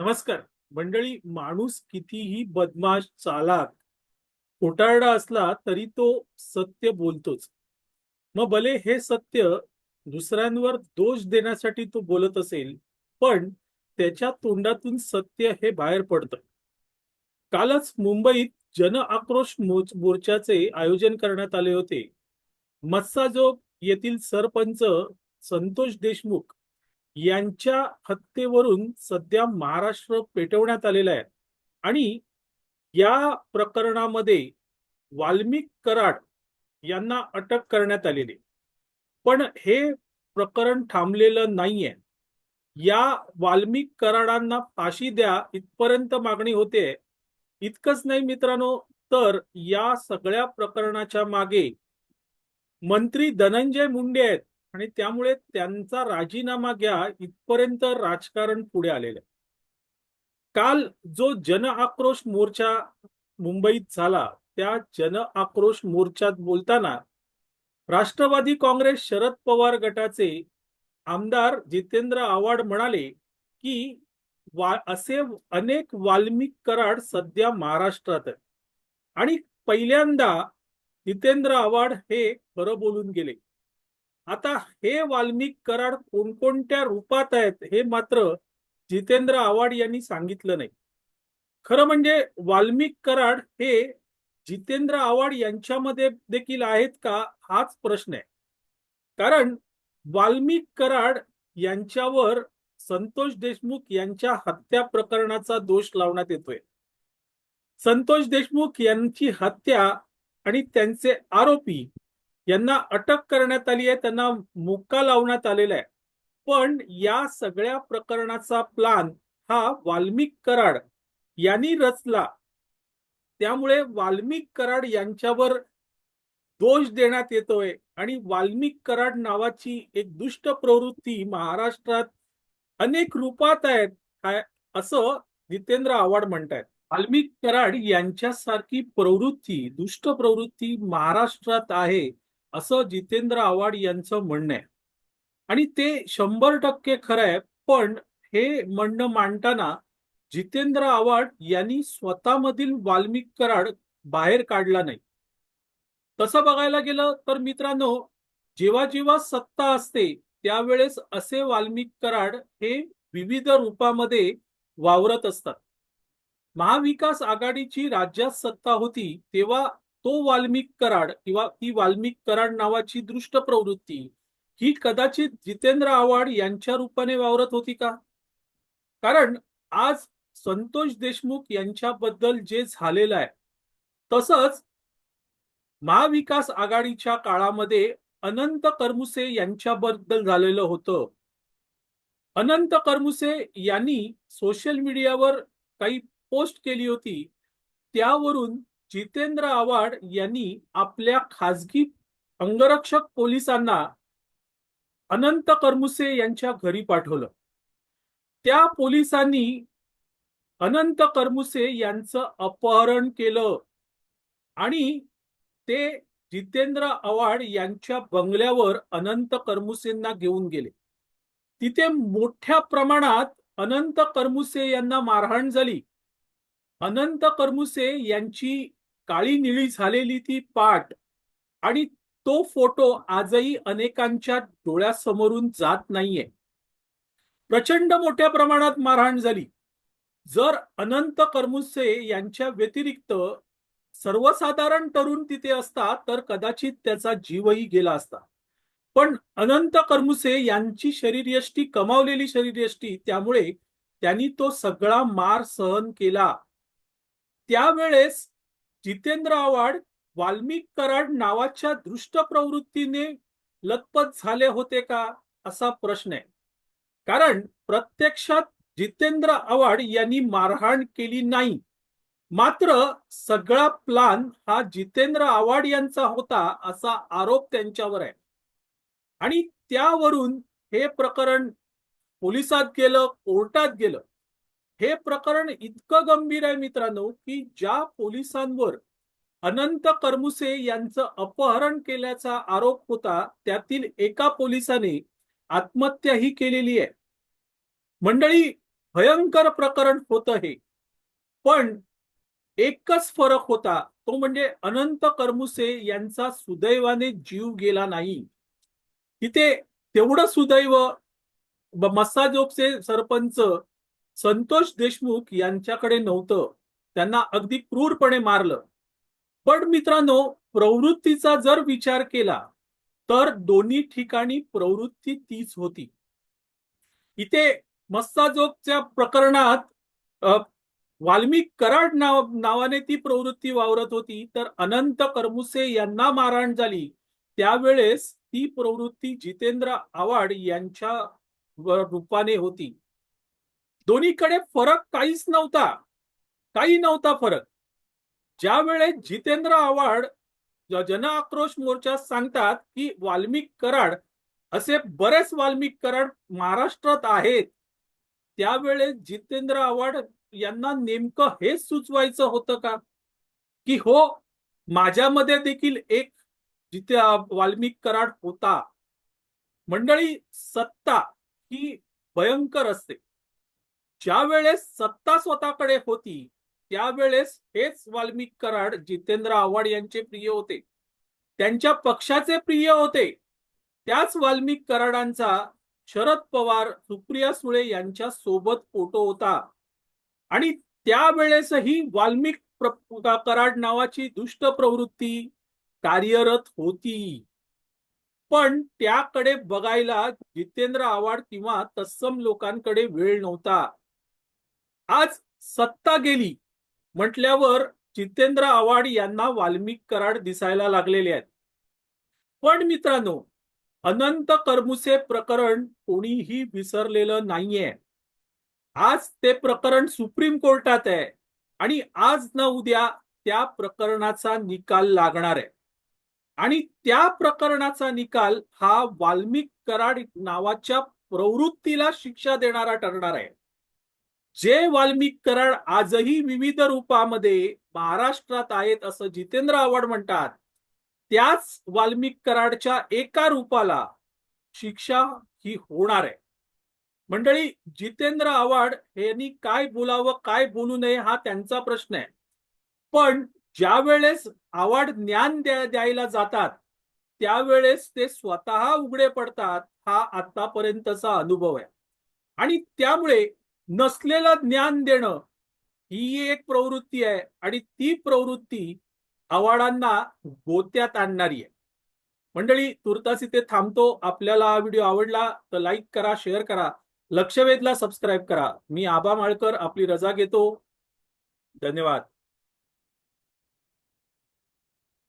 नमस्कार. मंडळी माणूस कितीही बदमाश चालाक खोटारडा असला तरी तो सत्य बोलतोच. मग भले हे सत्य दुसऱ्यांवर दोष देण्यासाठी तो बोलत असेल पण त्याच्या तोंडातून सत्य हे बाहेर पडतं. कालच मुंबईत जन आक्रोश मोच- मोर्चाचे आयोजन करण्यात आले होते. मत्साजोग येथील सरपंच संतोष देशमुख यांच्या हत्येवरून सध्या महाराष्ट्र पेटवण्यात आलेला आहे. आणि या प्रकरणामध्ये वाल्मिक कराड यांना अटक करण्यात आलेली पण हे प्रकरण थांबलेलं नाहीये. या वाल्मिक कराडांना फाशी द्या इथपर्यंत मागणी होते. इतकंच नाही मित्रांनो तर या सगळ्या प्रकरणाच्या मागे मंत्री धनंजय मुंडे आहेत. आणि त्यामुळे त्यांचा राजीनामा घ्या इथपर्यंत राजकारण पुढे आलेलं. आहे काल जो जन आक्रोश मोर्चा मुंबईत झाला त्या जन आक्रोश मोर्चात बोलताना राष्ट्रवादी काँग्रेस शरद पवार गटाचे आमदार जितेंद्र आव्हाड म्हणाले की वा असे अनेक वाल्मिक कराड सध्या महाराष्ट्रात आहे आणि पहिल्यांदा जितेंद्र आव्हाड हे खरं बोलून गेले. आता हे वाल्मिक कराड कोणकोणत्या रूपात आहेत हे मात्र जितेंद्र आव्हाड यांनी सांगितलं नाही. खरं म्हणजे वाल्मिक कराड हे जितेंद्र आव्हाड यांच्यामध्ये देखील आहेत का हाच प्रश्न आहे. कारण वाल्मिक कराड यांच्यावर संतोष देशमुख यांच्या हत्या प्रकरणाचा दोष लावण्यात येतोय. संतोष देशमुख यांची हत्या आणि त्यांचे आरोपी यांना अटक करण्यात आली आहे त्यांना मुक्का लावण्यात आलेला आहे. पण या सगळ्या प्रकरणाचा प्लान हा वाल्मिक कराड यांनी रचला. त्यामुळे वाल्मिक कराड यांच्यावर दोष देण्यात येतोय आणि वाल्मिक कराड नावाची एक दुष्ट प्रवृत्ती महाराष्ट्रात अनेक रूपात आहेत काय असं जितेंद्र आव्हाड म्हणतायत. वाल्मिक कराड यांच्यासारखी प्रवृत्ती दुष्ट प्रवृत्ती महाराष्ट्रात आहे. असं जितेंद्र आव्हाड यांचं म्हणणं आहे. आणि ते शंभर टक्के खरं आहे पण हे म्हणणं मांडताना जितेंद्र आव्हाड यांनी स्वतःमधील वाल्मिक कराड बाहेर काढला नाही. तसं बघायला गेलं तर मित्रांनो जेव्हा जेव्हा सत्ता असते त्यावेळेस असे वाल्मिक कराड हे विविध रूपामध्ये वावरत असतात. महाविकास आघाडीची राज्यात सत्ता होती तेव्हा तो वाल्मिक कराड किंवा ती वाल्मिक कराड नावाची दृष्ट प्रवृत्ती ही कदाचित जितेंद्र आव्हाड यांच्या रूपाने वावरत होती का? कारण आज संतोष देशमुख यांच्याबद्दल जे झालेलं आहे तसंच महाविकास आघाडीच्या काळामध्ये अनंत करमुसे यांच्याबद्दल झालेलं होतं. अनंत करमुसे यांनी सोशल मीडियावर काही पोस्ट केली होती त्यावरून जितेंद्र आव्हाड यांनी आपल्या खासगी अंगरक्षक पोलिसांना अनंत करमुसे यांच्या घरी पाठवलं. त्या पोलिसांनी अनंत करमुसे यांचं अपहरण केलं आणि ते जितेंद्र आव्हाड यांच्या बंगल्यावर अनंत करमुसेंना घेऊन गेले. तिथे मोठ्या प्रमाणात अनंत करमुसे यांना मारहाण झाली. अनंत करमुसे यांची काळी निळी झालेली ती पाठ आणि तो फोटो आजही अनेकांच्या डोळ्यासमोरून जात नाहीये. प्रचंड मोठ्या प्रमाणात मारहाण झाली. जर अनंत करमुसे यांच्या व्यतिरिक्त सर्वसाधारण तरुण तिथे असता तर कदाचित त्याचा जीवही गेला असता. पण अनंत करमुसे यांची शरीरयष्टी कमावलेली शरीरयष्टी त्यामुळे त्यांनी तो सगळा मार सहन केला. त्यावेळेस जितेंद्र आव्हाड वाल्मिक कराड नावाच्या दृष्ट प्रवृत्तीने लथपथ झाले होते का असा प्रश्न आहे. कारण प्रत्यक्षात जितेंद्र आव्हाड यांनी मारहाण केली नाही. मात्र सगळा प्लान हा जितेंद्र आव्हाड यांचा होता असा आरोप त्यांच्यावर आहे. आणि त्यावरून हे प्रकरण पोलिसात गेलं कोर्टात गेलं. हे प्रकरण इतकं गंभीर आहे मित्रांनो की ज्या पोलिसांवर अनंत करमुसे यांचं अपहरण केल्याचा आरोप होता त्यातील एका पोलिसाने आत्महत्या ही केलेली आहे. मंडळी भयंकर प्रकरण होतं हे. पण एकच फरक होता तो म्हणजे अनंत करमुसे यांचा सुदैवाने जीव गेला नाही. तिथे तेवढं सुदैव ब- सरपंच संतोष देशमुख यांच्याकडे नव्हतं. त्यांना अगदी क्रूरपणे मारलं. पण मित्रांनो प्रवृत्तीचा जर विचार केला तर दोन्ही ठिकाणी प्रवृत्ती तीच होती. इथे मस्ताजोगच्या प्रकरणात वाल्मिक कराड नाव नावाने ती प्रवृत्ती वावरत होती तर अनंत करमुसे यांना मारहाण झाली. त्यावेळेस ती प्रवृत्ती जितेंद्र आव्हाड यांच्या रूपाने होती. दोन्हीकडे फरक काहीच नव्हता. काही नव्हता फरक. ज्या वेळेस जितेंद्र आव्हाड जन आक्रोश मोर्चा सांगतात की वाल्मिक कराड असे बरेच वाल्मिक कराड महाराष्ट्रात आहेत. त्यावेळेस जितेंद्र आव्हाड यांना नेमकं हेच सुचवायचं होतं का? की हो माझ्यामध्ये देखील एक जिथे वाल्मिक कराड होता. मंडळी सत्ता ही भयंकर असते. ज्या वेळेस सत्ता स्वतःकडे होती त्यावेळेस हेच वाल्मिक कराड जितेंद्र आव्हाड यांचे प्रिय होते. त्यांच्या पक्षाचे प्रिय होते. त्याच वाल्मिक कराडांचा शरद पवार सुप्रिया सुळे यांच्या सोबत फोटो होता. आणि त्यावेळेसही वाल्मिक कराड नावाची दुष्ट प्रवृत्ती कार्यरत होती. पण त्याकडे बघायला जितेंद्र आव्हाड किंवा तत्सम लोकांकडे वेळ नव्हता. आज सत्ता गेली म्हटल्यावर जितेंद्र आव्हाड यांना वाल्मिक कराड दिसायला लागलेले आहेत. पण मित्रांनो अनंत करमुसे प्रकरण कोणीही विसरलेलं नाहीये. आज ते प्रकरण सुप्रीम कोर्टात आहे आणि आज न उद्या त्या प्रकरणाचा निकाल लागणार आहे. आणि त्या प्रकरणाचा निकाल हा वाल्मिक कराड नावाच्या प्रवृत्तीला शिक्षा देणारा ठरणार आहे. जे वाल्मिक कराड आजही विविध रूपामध्ये महाराष्ट्रात आहेत असं जितेंद्र आव्हाड म्हणतात त्याच वाल्मिक कराडच्या एका रूपाला शिक्षा ही होणार आहे. मंडळी जितेंद्र आव्हाड यांनी काय बोलावं काय बोलू नये हा त्यांचा प्रश्न आहे. पण ज्या वेळेस आव्हाड ज्ञान द्यायला जातात त्यावेळेस ते स्वतः उघडे पडतात हा आतापर्यंतचा अनुभव आहे. आणि त्यामुळे नसलेलं ज्ञान देणं ही एक प्रवृत्ती आहे आणि ती प्रवृत्ती आव्हाडांना गोत्यात आणणारी आहे. मंडळी तुर्तास इथे थांबतो. आपल्याला हा व्हिडिओ आवडला तर लाईक करा शेअर करा लक्षवेधला सबस्क्राईब करा. मी आबा माळकर आपली रजा घेतो. धन्यवाद.